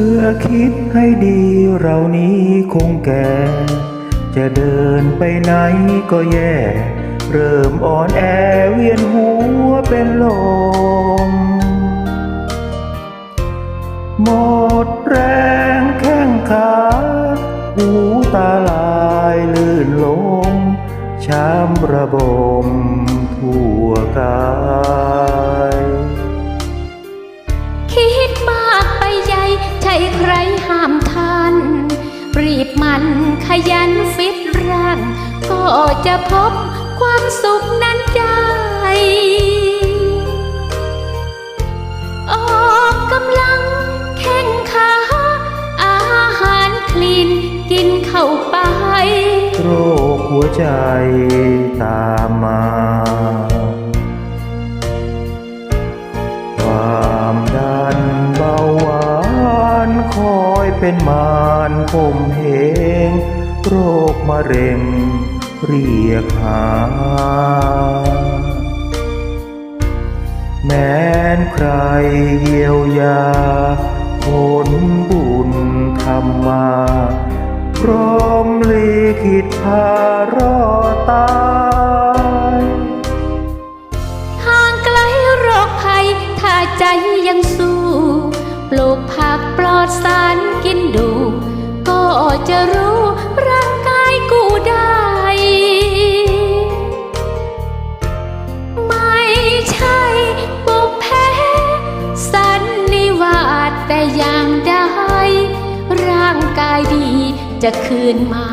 มื่อคิดให้ดีเรานี้คงแก่ จะเดินไปไหนก็แย่ เริ่มอ่อนแอเวียนหัวเป็นลม หมดแรงแข้งขาหูตาลายลื่นลมช้ำระบมทั่วกาย คิดมา ใหญ่ใช่ใครห้ามทัน รีบมันขยันฟิตร่าง ก็จะพบความสุขนั้นได้ออกกำลังแข้งขาอาหารคลีนกินเข้าไปโรคหัวใจตามมา ยเป็นมารคมเหงโรคมะเร็งเรียกหา แม้นใครเยียวยาผลบุญทำมา พร้อมลีขิตพารอดตายห่างไกลโรคภัยถ้าใจยังสู้ จะรู้ร่างกายกูได้ ไม่ใช่บุพเพสันนิวาสแต่อย่างใดร่างกายดีจะคืนมา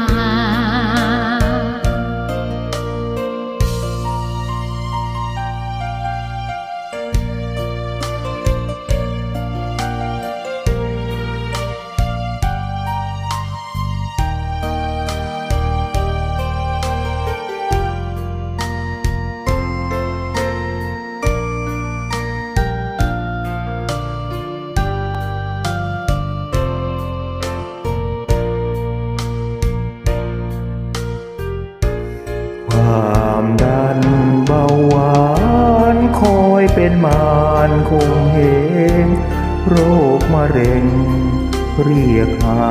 นมารคงเหงโรคมะเร็งเรียกหา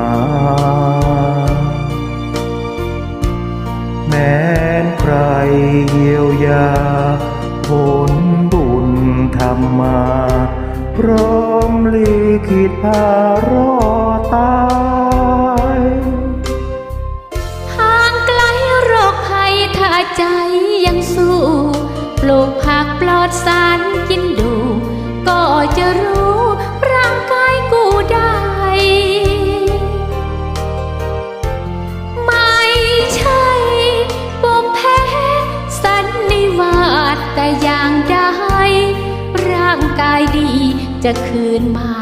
แม้นใครเยียวยาผลบุญทำมา พร้อมลีขิตพารอตา ลูกผักปลอดสารกินดู ก็จะรู้ร่างกายกูได้ ไม่ใช่บุพเพสันนิวาสแต่อย่างใดร่างกายดีจะคืนมา